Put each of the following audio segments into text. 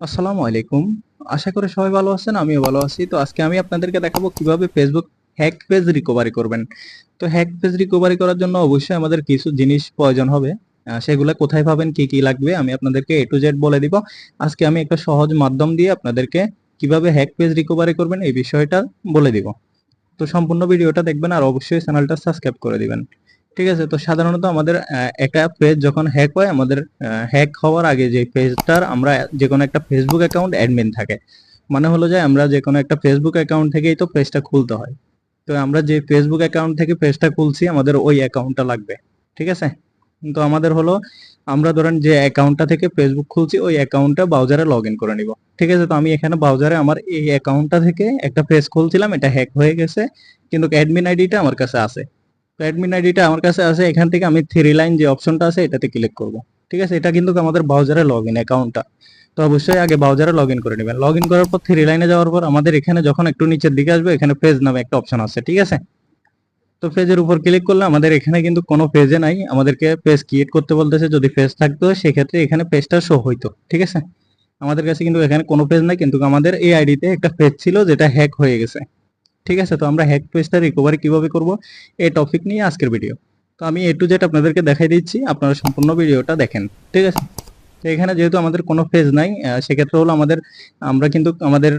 আসসালামু আলাইকুম। আশা করি সবাই ভালো আছেন, আমিও ভালো আছি। তো আজকে আমি আপনাদেরকে দেখাবো কীভাবে ফেসবুক হ্যাক পেজ রিকভারি করবেন। তো হ্যাক পেজ রিকভারি করার জন্য অবশ্যই আমাদের কিছু জিনিস প্রয়োজন হবে। সেগুলো কোথায় পাবেন, কি কি লাগবে, আমি আপনাদেরকে এ টু জেড বলে দিব। আজকে আমি একটা সহজ মাধ্যম দিয়ে আপনাদেরকে কীভাবে হ্যাক পেজ রিকভারি করবেন এই বিষয়টা বলে দিব। তো সম্পূর্ণ ভিডিওটা দেখবেন আর অবশ্যই চ্যানেলটা সাবস্ক্রাইব করে দিবেন। ঠিক আছে? তো সাধারণত আমাদের একটা পেজ যখন হ্যাক হয়, আমাদের হ্যাক হওয়ার আগে যে পেজটার আমরা যে কোনো একটা ফেসবুক অ্যাকাউন্ট অ্যাডমিন থাকে। মানে হলো যে আমরা যে কোনো একটা ফেসবুক অ্যাকাউন্ট থেকেই তো পেজটা খুলতে হয়। তো আমরা যে ফেসবুক অ্যাকাউন্ট থেকে পেজটা খুলছি, আমাদের ওই অ্যাকাউন্টটা লাগবে। ঠিক আছে? তো আমাদের হলো, আমরা ধরেন যে অ্যাকাউন্টটা থেকে ফেসবুক খুলছি, ওই অ্যাকাউন্টটা ব্রাউজারে লগ ইন করে নিব। ঠিক আছে? তো আমি এখানে ব্রাউজারে আমার এই অ্যাকাউন্টটা থেকে একটা পেজ খুলছিলাম, এটা হ্যাক হয়ে গেছে, কিন্তু অ্যাডমিন আইডিটা আমার কাছে আছে। অ্যাডমিন আইডিটা আমার কাছে আছে, এখান থেকে আমি থ্রি লাইন যে অপশনটা আছে, এটাতে ক্লিক করব। ঠিক আছে? এটা কিন্তু আমাদের ব্রাউজারে লগ ইন অ্যাকাউন্টটা তো অবশ্যই আগে ব্রাউজারে লগ ইন করে নেবেন। লগ ইন করার পর থ্রি লাইনে যাওয়ার পর আমাদের এখানে যখন একটু নিচের দিকে আসবে, এখানে পেজ নামে একটা অপশন আছে। ঠিক আছে? তো পেজের উপর ক্লিক করলে আমাদের এখানে কিন্তু কোনো পেজে নাই। আমাদেরকে পেজ ক্রিয়েট করতে বলতেছে, যদি পেজ থাকতো, সেক্ষেত্রে এখানে পেজটা শো হইতো। ঠিক আছে? আমাদের কাছে কিন্তু এখানে কোনো পেজ নাই, কিন্তু আমাদের এই আইডিতে একটা পেজ ছিল, যেটা হ্যাক হয়ে গেছে। ঠিক আছে, তো আমরা হ্যাক পেজটা রিকভারি কীভাবে করব? এই টপিক নিয়ে আজকের ভিডিও তো আমি এ টু জেড আপনাদেরকে দেখাই দিচ্ছি, আপনারা সম্পূর্ণ ভিডিওটা দেখেন, ঠিক আছে? তো এখানে যেহেতু আমাদের কোনো পেজ নাই সেক্ষেত্রে হলো আমাদের, আমরা কিন্তু আমাদের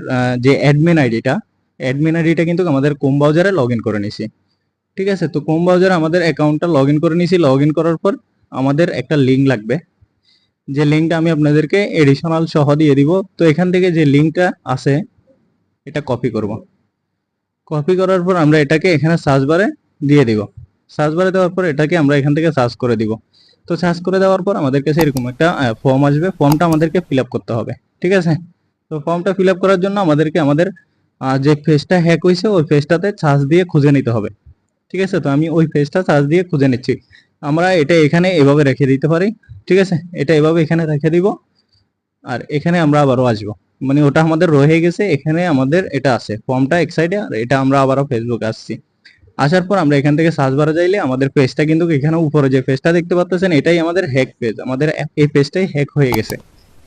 যে অ্যাডমিন আইডিটা অ্যাডমিন আইডিটা কিন্তু আমাদের কোম ব্রাউজারে লগ করে নিছি। ঠিক আছে, তো কোম ব্রাউজারে আমাদের অ্যাকাউন্টটা লগ করে নিছি লগ করার পর আমাদের একটা লিঙ্ক লাগবে। যে লিঙ্কটা আমি আপনাদেরকে এডিশনাল সহ দিয়ে দিব। তো এখান থেকে যে লিঙ্কটা আছে, এটা কপি করব। কপি করার পর আমরা এটাকে এখানে সার্চ বারে দিয়ে দিব। সার্চ বারে দেওয়ার পর এটাকে আমরা এখান থেকে সার্চ করে দিব। তো সার্চ করে দেওয়ার পর আমাদের কাছে এরকম একটা ফর্ম আসবে। ফর্মটা আমাদেরকে ফিল করতে হবে, ঠিক আছে? তো ফর্মটা ফিল করার জন্য আমাদেরকে আমাদের যে ফেসটা হ্যাক হয়েছে, ওই ফেসটাতে সার্চ দিয়ে খুঁজে নিতে হবে। ঠিক আছে? তো আমি ওই ফেসটা সার্চ দিয়ে খুঁজে নিচ্ছি। আমরা এটা এখানে এভাবে রেখে দিতে পারি, ঠিক আছে? এটা এভাবে এখানে রেখে দিব। আর এখানে আমরা আবারও আসব। মানে ওটা আমাদের রয়ে গেছে, এখানে আমাদের এটা আছে ফর্মটা এক সাইডে আর এটা আমরা আবারও ফেসবুকে আসছি। আসার পর আমরা এখান থেকে সার্চ বারে যাইলে আমাদের পেজটা কিন্তু এখানে উপরে যে পেজটা দেখতে পাচ্ছেন এটাই আমাদের হ্যাক পেজ আমাদের এই পেজটাই হ্যাক হয়ে গেছে।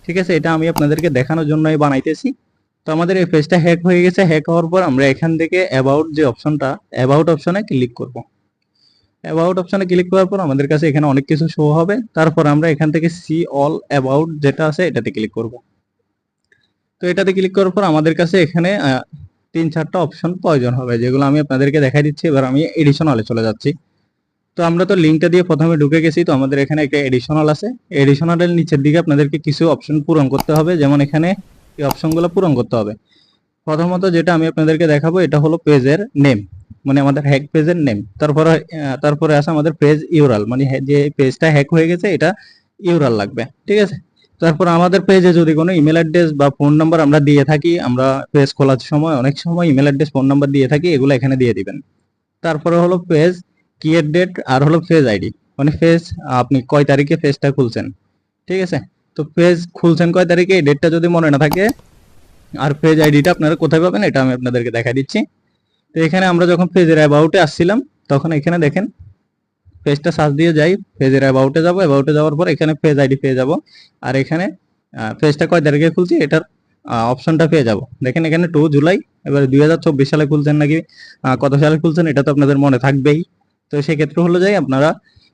ঠিক আছে, এটা আমি আপনাদেরকে দেখানোর জন্যই বানাইতেছি। তো আমাদের এই পেজটা হ্যাক হয়ে গেছে হ্যাক হওয়ার পর আমরা এখান থেকে অ্যাবাউট যে অপশনটা অ্যাবাউট অপশনে ক্লিক করব। অ্যাবাউট অপশনে ক্লিক করার পর আমাদের কাছে এখানে অনেক কিছু শো হবে। তারপর আমরা এখান থেকে সি অল অ্যাবাউট যেটা আছে, এটাতে ক্লিক করব। তো এটাতে ক্লিক করার পর আমাদের কাছে এখানে তিন চারটা অপশন প্রয়োজন হবে যেগুলো আমি আপনাদেরকে দেখাই দিচ্ছি। এবার আমি এডিশনালে চলে যাচ্ছি। তো আমরা তো লিঙ্কটা দিয়ে প্রথমে ঢুকে গেছি তো আমাদের এখানে একটা এডিশনাল আছে। এডিশনালের নিচের দিকে আপনাদেরকে কিছু অপশন পূরণ করতে হবে যেমন এখানে এই অপশনগুলো পূরণ করতে হবে। প্রথমত যেটা আমি আপনাদেরকে দেখাবো এটা হলো পেজের নেম মানে আমাদের হ্যাক পেজের নেম তারপরে তারপরে আছে আমাদের পেজ ইউরাল মানে হ্যাঁ, যে পেজটা হ্যাক হয়ে গেছে এটা ইউরাল লাগবে ঠিক আছে? তারপর আমাদের পেজে যদি কোনো ইমেল অ্যাড্রেস বা ফোন নাম্বার আমরা দিয়ে থাকি, আমরা পেজ খোলার সময়, অনেক সময় ইমেল অ্যাড্রেস ফোন নাম্বার দিয়ে থাকি, এগুলো এখানে দিয়ে দিবেন। তারপরে হলো পেজ ক্রিয়েট ডেট আর হলো পেজ আইডি মানে পেজ আপনি কয় তারিখে পেজটা খুলছেন? ঠিক আছে? তো পেজ খুলছেন কয় তারিখে? এই ডেটটা যদি মনে না থাকে, আর পেজ আইডিটা আপনারা কোথায় পাবেন, এটা আমি আপনাদেরকে দেখা দিচ্ছি। তো এখানে আমরা যখন পেজের অ্যাবাউটে আসছিলাম, তখন এখানে দেখেন পেজটা সার্চ দিয়ে যাই পেজের অ্যাবাউটে যাব অ্যাবাউটে যাওয়ার পর এখানে পেজ আইডি পেয়ে যাব। আর এখানে পেজটা কয় তারিখে খুলছি? এটার অপশনটা পেয়ে যাব। দেখেন এখানে টু জুলাই, এবার দুই হাজার চব্বিশ সালে খুলছেন নাকি? কত সালে খুলছেন? এটা তো আপনাদের মনে থাকবেই। তো সেক্ষেত্রে হলো যাই আপনারা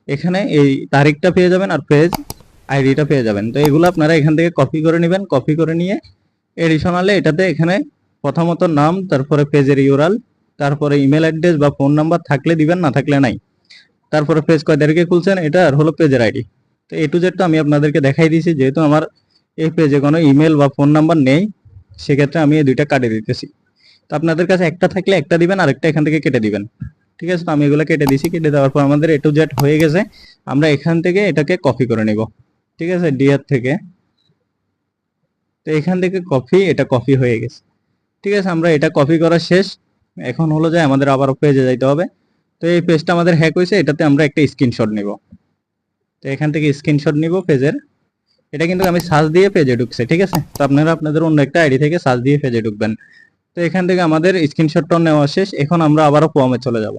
এখানে এই তারিখটা পেয়ে যাবেন আর পেজ আইডিটা পেয়ে যাবেন। তো এগুলো আপনারা এখান থেকে কপি করে নেবেন। কপি করে নিয়ে এডিশনালে এটাতে এখানে প্রথমত নাম, তারপরে পেজের ইউরাল তারপরে ইমেল অ্যাড্রেস বা ফোন নাম্বার থাকলে দিবেন, না থাকলে নাই। তারপরে পেজ কয় তারিখে খুলছেন? এটা আর হলো পেজের আইডি তো এ টু জেডটা আমি আপনাদেরকে দেখাই দিয়েছি, যেহেতু আমার এই পেজে কোনো ইমেল বা ফোন নাম্বার নেই, সেক্ষেত্রে আমি এই দুইটা কাটিয়ে দিতেছি। তো আপনাদের কাছে একটা থাকলে একটা দিবেন, আরেকটা এখান থেকে কেটে দিবেন। ঠিক আছে? তো আমি এগুলো কেটে দিছি, কেটে দেওয়ার পর আমাদের এ টু জেড হয়ে গেছে। আমরা এখান থেকে এটাকে কপি করে নিব। ঠিক আছে? ডিআর থেকে। তো এখান থেকে কপি এটা কপি হয়ে গেছে। ঠিক আছে? আমরা এটা কপি করা শেষ। এখন হলো যে আমাদের আবার পেজে যাইতে হবে। তো এই পেজটা আমাদের হ্যাক হয়েছে, এটাতে আমরা একটা স্ক্রিনশট নিব। তো এখান থেকে স্ক্রিনশট নিব পেজের। এটা কিন্তু আমি সার্চ দিয়ে পেজে ঢুকছে, ঠিক আছে? তো আপনারা আপনাদের অন্য একটা আইডি থেকে সার্চ দিয়ে পেজে ঢুকবেন। তো এখান থেকে আমাদের স্ক্রিনশটটা নেওয়া শেষ, এখন আমরা আবারও ফর্মে চলে যাব।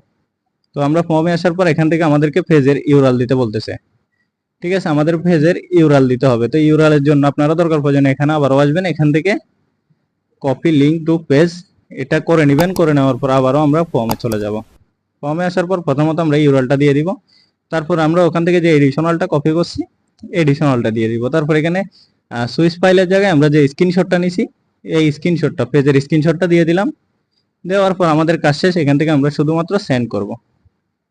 তো আমরা ফর্মে আসার পর এখান থেকে আমাদেরকে পেজের ইউরাল দিতে বলতেছে। ঠিক আছে? আমাদের পেজের ইউরাল দিতে হবে। তো ইউরালের জন্য আপনারা দরকার প্রয়োজন এখানে আবারও আসবেন। এখান থেকে কপি লিঙ্ক টু পেজ এটা করে নেবেন, করে নেওয়ার পর আবারও আমরা ফর্মে চলে যাব। ফর্মে আসার পর প্রথমত আমরা ইউরালটা দিয়ে দিব। তারপর আমরা ওখান থেকে যে এডিশনালটা কপি করছি এডিশনালটা দিয়ে দিব। তারপর এখানে সুইচ ফাইলের জায়গায় আমরা যে স্ক্রিনশটটা নিছি, এই স্ক্রিনশটটা পেজের স্ক্রিনশটটা দিয়ে দিলাম। দেওয়ার পর আমাদের কাজ শেষ, এখান থেকে আমরা শুধুমাত্র সেন্ড করব।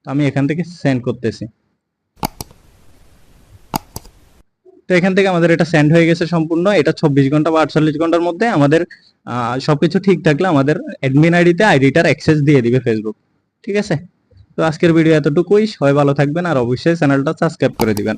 আমি এখান থেকে সেন্ড করতেছি। তো এখান থেকে আমাদের এটা সেন্ড হয়ে গেছে সম্পূর্ণ। এটা চব্বিশ ঘণ্টা বা আটচল্লিশ ঘণ্টার মধ্যে আমাদের সবকিছু ঠিক থাকলে আমাদের অ্যাডমিন আইডিতে আইডিটার অ্যাক্সেস দিয়ে দিবে ফেসবুক ঠিক আছে? তো আজকের ভিডিও এতটুকুই। সবাই ভালো থাকবেন আর অবশ্যই চ্যানেলটা সাবস্ক্রাইব করে দিবেন।